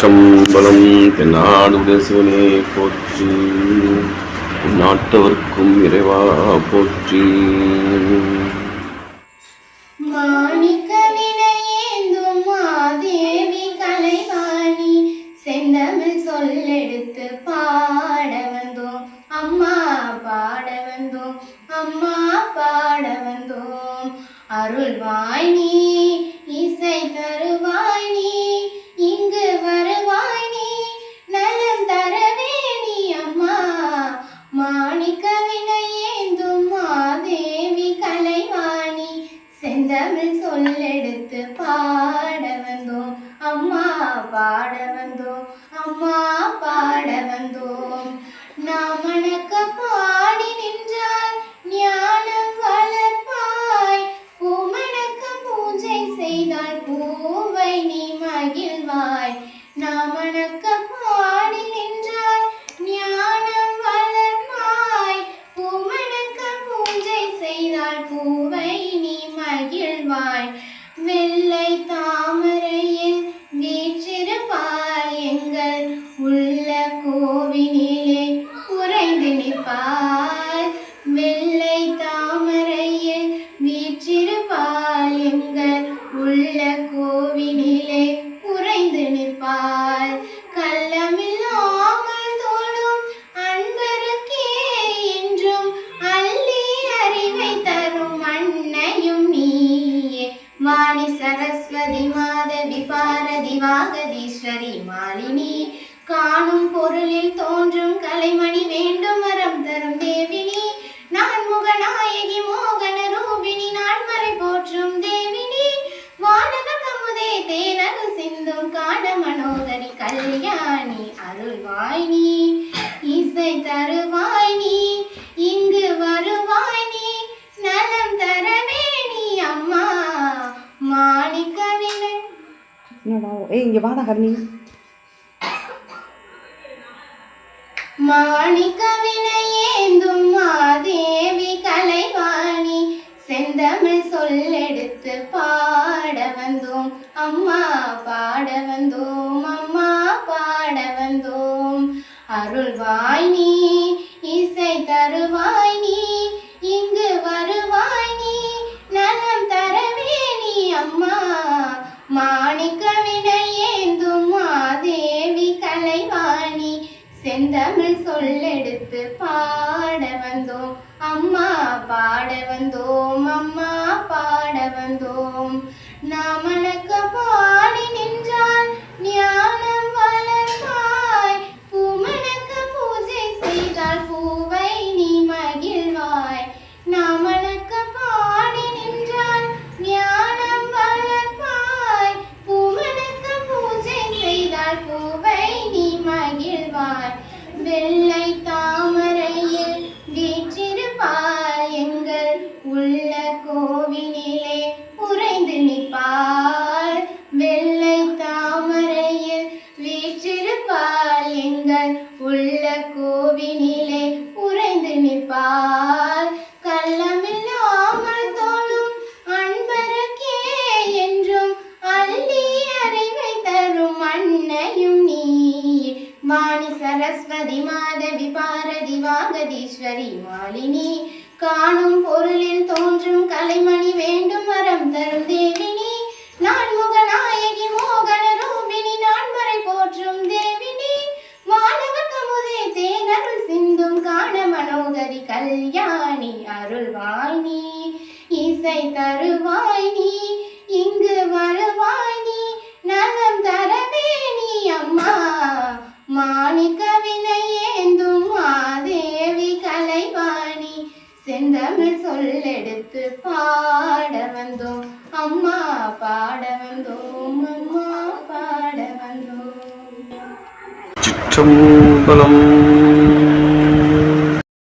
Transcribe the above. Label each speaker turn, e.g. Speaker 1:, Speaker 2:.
Speaker 1: சிற்றம்பலம் தென்னாடுடைய சிவனே போற்றி. நாட்டவர்க்கும் இறைவா போற்றி.
Speaker 2: மாணிக்க வினையேந்தும் மாதேவி கலைவாணி செந்தமிழ் சொல்லெடுத்து பாட வந்தோம். அம்மா பாட வந்தோம் அம்மா பாட வந்தோம். அருள்வாய் நீ இசை தருவாய் நீ பாட வந்தோம் அம்மா பாட வந்தோம் நாம் நாமணக்க பாடி நின்றால் ஞானம் வளர்ப்பாய். பூமணக்க பூஜை செய்தால் பூவை நீ மகிழ்வாய். நாம் பாடி கோவினிலே உறைந்து நிற்பார். வெள்ளை தாமரையே வீற்றிருப்பால் எங்கள் உள்ள கோவினிலே உறைந்து நிற்பார் கள்ளமில்லாமல் தோடும் அன்பருக்கே என்றும் அள்ளி அறிவை தரும் அன்னையும் நீயே. வாணி சரஸ்வதி மாதவி பாரதி வாகதீஸ்வரி மாலினி காணும் பொருளில் தோன்றும் கலைமணி வேண்டும் வரம் தரும் தேவினி. நான் முகநாயகி மோகன ரூபினி நான்மறை போற்றும் தேவினி. வானக கமுதே தேனருள் சிந்தும் காண மனோதரி கல்யாணி அருள்வாய் நீ. இசை தருவாய் நீ இங்கு வருவாய் நீ. நலம் தரவே நீ அம்மா
Speaker 3: மாணிக்கவில்லை ஏய் இங்கே வாடா ஹர்னி
Speaker 2: மாணிக்க வினையேந்தும் மாதேவி கலைவாணி. செந்தமிழ் சொல்லெடுத்து பாட வந்தோம். அம்மா பாட வந்தோம். அம்மா பாட வந்தோம். அருள்வாய் நீ தமிழ் சொல்லெடுத்து பாட வந்தோம். அம்மா பாட வந்தோம். அம்மா வெள்ளை தாமரையில் வீற்றிருப்பாய் எங்கள் உள்ள கோவினிலே உறைந்து நிற்பார். வெள்ளை தாமரையில் வீற்றிருப்பாய் எங்கள் உள்ள கோவினிலே உறைந்து நிற்பார். சரஸ்வதி மாதவி பாரதி வாகதீஸ்வரி மாலினி. காணும் பொருளில் தோன்றும் கலைமணி வேண்டும் வரம் தரும் தேவினி. நான் முகநாயகி மோகன ரூபினி நான்மறை போற்றும் தேவினி. வானவ கமுதே தேனருள் சிந்தும் காண மனோகரி கல்யாணி அருள்வாய் நீ இசை தருவாய் நீ மாணிக்க வினையேந்தும் மாதேவி கலைவாணி. செந்தமிழ் சொல்லெடுத்து பாட வந்தோம். அம்மா பாட வந்தோம். அம்மா பாட வந்தோம்.
Speaker 1: சிற்றம்பலம்